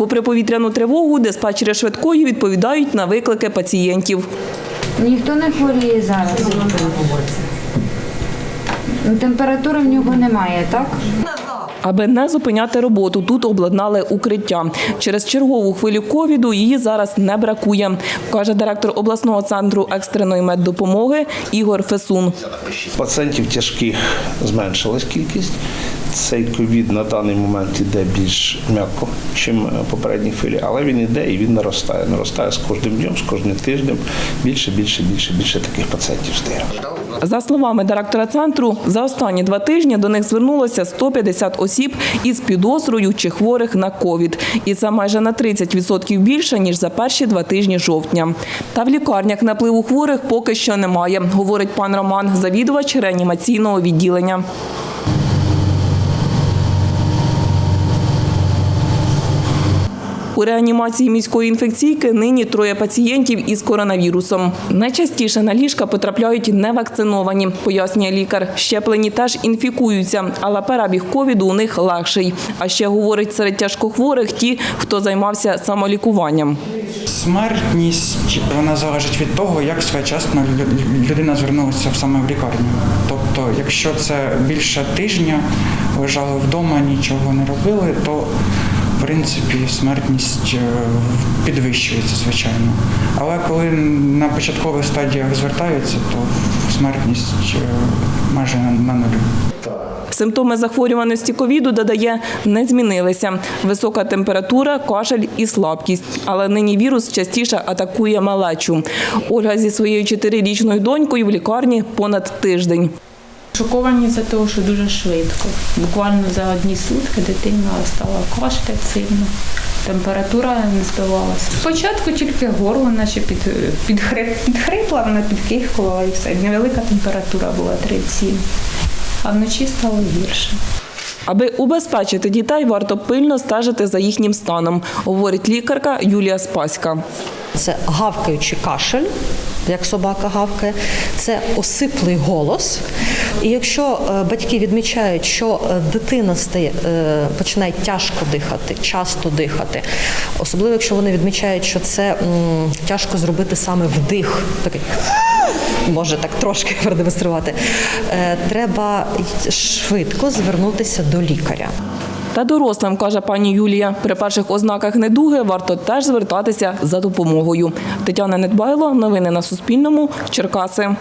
Попри повітряну тривогу, диспетчери швидкої відповідають на виклики пацієнтів. Ніхто не хворіє зараз. Ну, Температури в нього немає, так? Аби не зупиняти роботу, тут обладнали укриття. Через чергову хвилю ковіду її зараз не бракує, каже директор обласного центру екстреної меддопомоги Ігор Фесун. Пацієнтів тяжких зменшилась кількість. Цей ковід на даний момент іде більш м'яко, ніж попередні хвилі, але він іде і він наростає. Наростає з кожним днем, з кожним тижнем. Більше, більше, більше, більше таких пацієнтів стає. За словами директора центру, за останні два тижні до них звернулося 150 осіб із підозрою чи хворих на ковід. І це майже на 30% більше, ніж за перші два тижні жовтня. Та в лікарнях напливу хворих поки що немає, говорить пан Роман, завідувач реанімаційного відділення. У реанімації міської інфекційки нині троє пацієнтів із коронавірусом. Найчастіше на ліжка потрапляють невакциновані, пояснює лікар. Щеплені теж інфікуються, але перебіг ковіду у них легший. А ще говорить серед тяжкохворих ті, хто займався самолікуванням. Смертність вона залежить від того, як своєчасно лю- людина звернулася саме в лікарню. Тобто, якщо це більше тижня, лежали вдома, нічого не робили, то принципі смертність е, підвищується, звичайно. Але коли на початкових стадіях звертаються, то смертність е, майже на нулі. Симптоми захворюваності ковіду додає не змінилися. Висока температура, кашель і слабкість. Але нині вірус частіше атакує малечу. Ольга зі своєю чотирирічною донькою в лікарні понад тиждень. Шоковані за того, що дуже швидко. Буквально за одні сутки дитина стала кашляти сильно. Температура не збивалася. Спочатку тільки горло, наче під, підхрип, підхрипла, вона підкихкувала і все. Невелика температура була 37. А вночі стало гірше. Аби убезпечити дітей, варто пильно стежити за їхнім станом, говорить лікарка Юлія Спаська. Це гавкаючий кашель, як собака гавкає, це осиплий голос. І якщо е, батьки відмічають, що е, дитина стає, е, починає тяжко дихати, часто дихати, особливо якщо вони відмічають, що це тяжко зробити саме вдих, такий може так трошки продемонструвати, треба швидко звернутися до лікаря. Та дорослим, каже пані Юлія, при перших ознаках недуги варто теж звертатися за допомогою. Тетяна Недбайло, новини на Суспільному, Черкаси.